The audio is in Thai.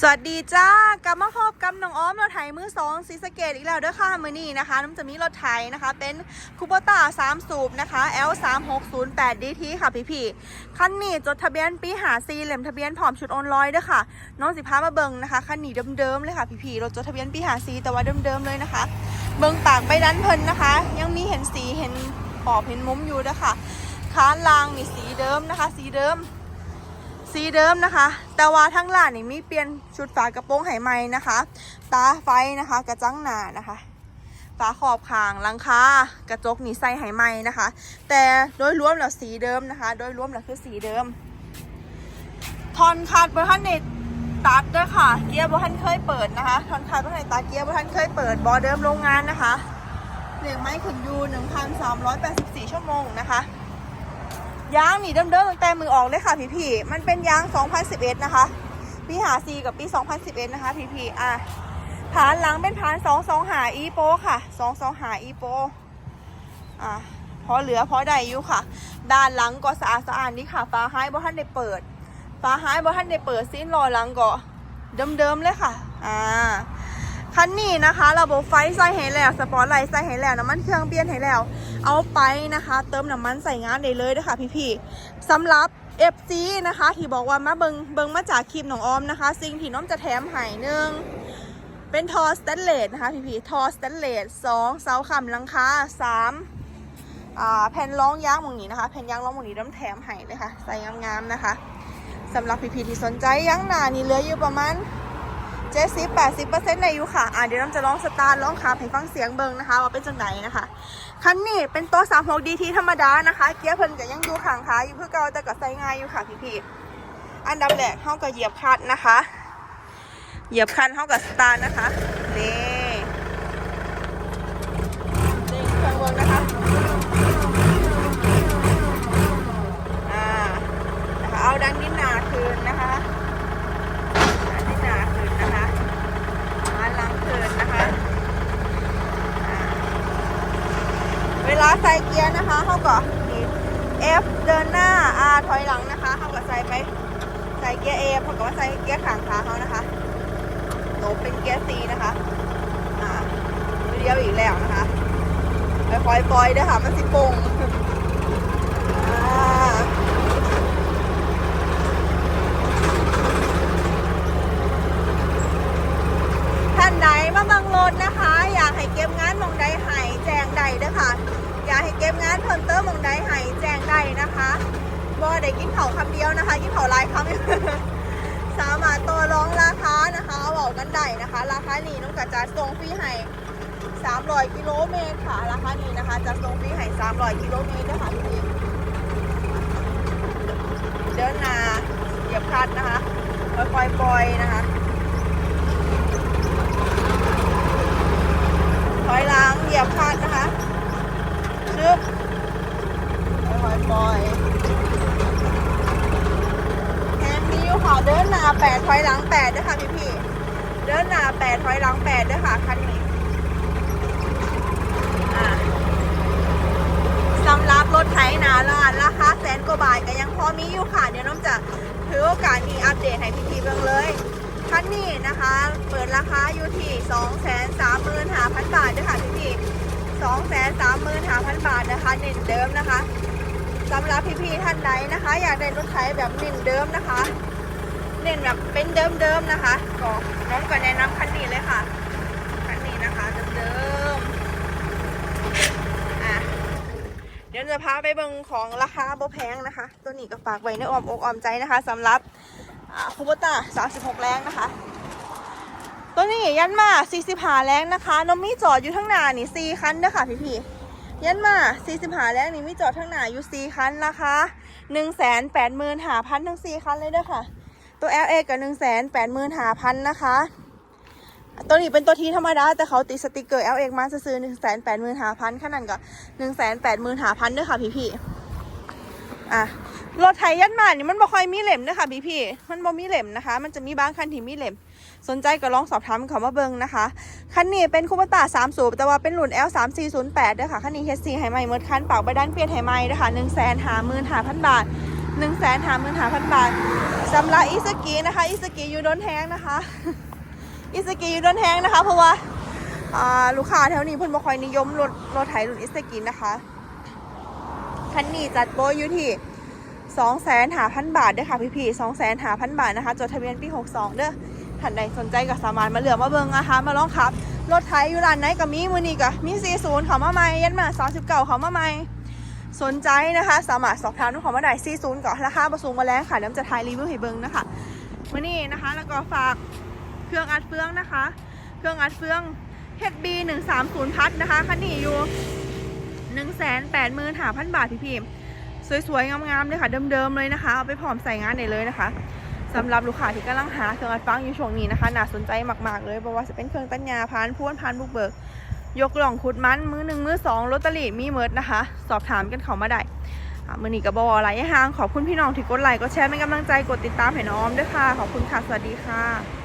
สวัสดีจ้ากลับมาพบกับน้องอ้อมรถไถมือสองซีสะเกตอีกแล้วเด้อค่ะมือนี้นะคะน้ำจะมีรถไถนะคะ เป็นคูโบต้า3สูบนะคะ L 3 6 0 8 DT ค่ะพี่พี่คันนี้จดทะเบียนปีหาซีเหล่มทะเบียนพร้อมชุดโอนลอยเด้อค่ะ น้องสิพามาเบิงนะคะคันนี้เดิมๆเลยค่ะพี่พี่รถจดทะเบียนปีหาซีแต่ว่าเดิมๆเลยนะคะ เบิงปากไปดันเพลินนะคะ ยังมีเห็นสีเห็นขอบเห็นมุมอยู่เด้อค่ะค้านลางนี่สีเดิมนะคะ สีเดิม สีเดิมนะคะ แต่ว่าทั้งหลานนี่มีเปลี่ยนชุดฝากระโปรงไหมนะคะ ตาไฟนะคะ กระจังหนานะคะฝาขอบคางหลังคากระจกนี่ใส่ไหมนะคะ แต่โดยรวมแล้วสีเดิมนะคะ โดยรวมแล้วคือสีเดิมทอนคาดบอร์ทันเนตตัดด้วยค่ะ เกียร์บอทันเคยเปิดนะคะทอนคาดเบอร์ทันเตตัดเกียร์บอทันเคยเปิดบอเดิมโรงงานนะคะเหล็กไม้ขนยู1,384ชั่วโมงนะคะ ยางนี่เดิมๆตั้งแต่มือออกเลยค่ะพี่พี่ๆมันเป็นยาง 2011 นะคะ ปีหาซีกับปี 2011 นะคะพี่พี่ๆอะผานหลังเป็นผาน22หาอีโปค่ะ22หาอีโปอะพอเหลือพอได้อยู่ค่ะ ด้านหลังก็สะอาดสะอาดนี่ค่ะฟ้าไฮบ่ท่านได้เปิดฟ้าไฮบ่ท่านได้เปิดซีนรอหลังก็เดิมๆเลยค่ะ อ่า คันนี้นะคะ ระบบไฟใส่ให้แล้ว สปอร์ตไลท์ใส่ให้แล้ว น้ำมันเครื่องเปลี่ยนให้แล้ว เอาไปนะคะ เติมน้ำมันใส่งานได้เลยเด้อค่ะพี่ๆสำหรับ FC นะคะ ที่บอกว่ามาเบิงเบิงมาจากคลิปน้องออมนะคะ สิ่งที่น้อมจะแถมให้หนึ่งเป็นทอสแตนเลสนะคะพี่ๆทอสแตนเลสสองเสาขำหลังคาสามอ่าแผ่นรองยางมองนี้นะคะแผ่นยางรองมองนี้น้ำแถมให้เลยค่ะ ใส่งามๆนะคะสำหรับพี่ๆที่สนใจยางหนานี่เหลืออยู่ประมาณ เจ็ดสิบแปดสิบเปอร์เซ็นต์ในอยู่ค่ะอ่าเดี๋ยวน้องจะลองสตาร์ทลองขับให้ฟังเสียงเบิงนะคะ ว่าเป็นจังไหนนะคะคันนี้เป็นตัว3 6 DT ธรรมดานะคะ เกียร์เพิ่นก็ยังอยู่ข้างขาอยู่เพื่อเก่าแต่ก็ใส่ง่ายอยู่ค่ะพี่ๆอันดับแรกเขาก็เหยียบคัดนะคะ เหยียบคันเขาก็สตาร์นะคะนี่เครื่องเบิงนะคะ อ่า นะคะเอาดันนิดหนาคืนนะคะ อันนี้หนาขึ้นนะคะอันหลังขึ้นนะคะอ่าเว ลาใส่เกียร์นะคะเขาก็นี่ F เดินหน้า R ถอยหลังนะคะเขาก็ใส่ไปใส่เกียร์ A เขาก็ว่าใส่เกียร์ขางขาเขานะคะโตเป็นเกียร์ C นะคะ อ่าเดียวอีกแล้วนะคะค่อยๆปล่อยเด้อค่ะ มันสิโป่งอ่า ท่านใดมาบังรถนะคะ อยากให้เก็บงานหมองใดให้แจ้งใดเด้อค่ะ อยากให้เก็ บงานเพิ่มองใดให้แจ้งใดนะคะบ่ได้กินเผาคำเดียวนะคะ กินเผาหลายคำสามารถต่อรองราคานะคะเอาบอกกันได้นะคะ ราคานี้น้องกระจะส่งฟรีให้300กิโลเมตรค่ะ ราคานี้นะคะ จะส่งฟรีให้300กิโลเมตรนะคะพี่เดินนาเหยียบคัดนะคะค่อยๆปล่อยนะคะถอยหลังเหยียบคัดนะคะชึบ ค่อยๆปล่อยแฮนด์นิ้วค่ะเดินหน้าแปดถอยหลังแปดด้วยค่ะพี่พี่เดินหน้าแปดถอยหลังแปดด้วยค่ะคันนี้สำหรับรถไถนาลานราคาแสนกว่าบาทก็ยังพอมีอยู่ค่ะเดี๋ยวน้องจะถือโอกาสนี้อัปเดตให้พี่ๆเบิ่งเลยคันนี้นะคะ เปิดราคาอยู่ที่2 3 5 0 0 0 บาทด้วยค่ะพี่พี่2 3 5 0 0 0 บาทนะคะเน้นเดิมนะคะ สำหรับพี่ๆท่านใดนะคะ อยากได้รถไถแบบเน้นเดิมนะคะ เน้นแบบเป็นเดิมๆนะคะก็น้องก็แนะนำคันนี้เลยค่ะคันนี้นะคะเดิมๆอะเดี๋ยวจะพาไปเบิ่งของราคาบ่แพงนะคะ ตัวนี้ก็ฝากไว้ในอ้อมอกอ้อมใจนะคะสำหรับคูโบต้า36 แรงนะคะตัวนี้ยันมา45แรงนะคะนมมีจอดอยู่ทั้งหน้านี่4คันเด้อค่ะพี่ๆ ยันมา45แรงนี่มีจอดทั้งหนาอยู่4คันนะคะ185,000ทั้ง4คันเลยเด้อค่ะ ตัว LA กับ 185,000นะคะ ตัวนี้เป็นตัวทีธรรมดา แต่เขาติดสติกเกอร์ LA มาซื้อ185,000ขนาดก็185,000เด้อค่ะพี่พี่ๆอะ รถไถยันมานี่มันบ่ค่อยมีเหล่มนะคะพี่พี่มันบ่มีเหล่มนะคะ มันจะมีบางคันที่มีเหล่มสนใจก็ลองสอบถามเขามาเบิงนะคะ คันนี้เป็นคูปตา3สูบแต่ว่าเป็นรุ่น L 3 4 0 8ด้วยค่ะ คันนี้ HC ให้ใหม่เมื่อคันเป่าใบด้านเปลี่ยนให้ใหม่นะคะ1 5 5 0 0 0บาท1 5 5 0 0 0บาทสำหรับอิสกีนะคะอิสกีอยู่โดนแทงนะคะอิสกีอยู่โดนแทงนะคะ เพราะว่าลูกค้าแถวนี้เพิ่นบ่ค่อยนิยมรถรถไถรุ่นอิสกีนะคะคันนี้จัดโปรอยู่ที่ 2 5 0 0 0บาทเด้อค่ะพี่พี่2 5 0 0 0บาทนะคะ จดทะเบียนปี62เด้อท่านใดสนใจก็สามารถมาเหลือมาเบิงนะคะมาลองขับ รถไถอยู่ร้านไหนก็มีมือนี้ก็มี40เขามาใหม่ยันมา39เขามาใหม่สนใจนะคะ สามารถสอบถามทุกของมาได้40ก่อนราคาประสูงมาแล้วค่ะเดี๋ยวจะถ่ายรีวิวให้เบิงนะคะมือนี้นะคะ แล้วก็ฝากเครื่องอัดเฟืองนะคะ เครื่องอัดเฟือง HB 130พัดนะคะคันนี้อยู่185,000 บาทพี่พิมพ์ สวยๆ งามๆเลยค่ะ เดิมๆ เลยนะคะ เอาไปพร้อมใส่งานได้เลยนะคะสำหรับลูกค้าที่กำลังหาเครื่องอัดฟังอยู่ช่วงนี้นะคะน่าสนใจมากๆ เลยเพราะว่าจะเป็นเครื่องตัญญาพานพ้วนพานบุกเบิก ยกกล่องขุดมันมือหนึ่งมือสองลอตเตอรี่มีเมิดนะคะ สอบถามกันเขามาได้มือนี้กับบออะไรห่างขอบคุณพี่น้องที่กดไลค์กดแชร์เป็นกำลังใจกดติดตามให้น้องออมด้วยค่ะ ขอบคุณค่ะ สวัสดีค่ะ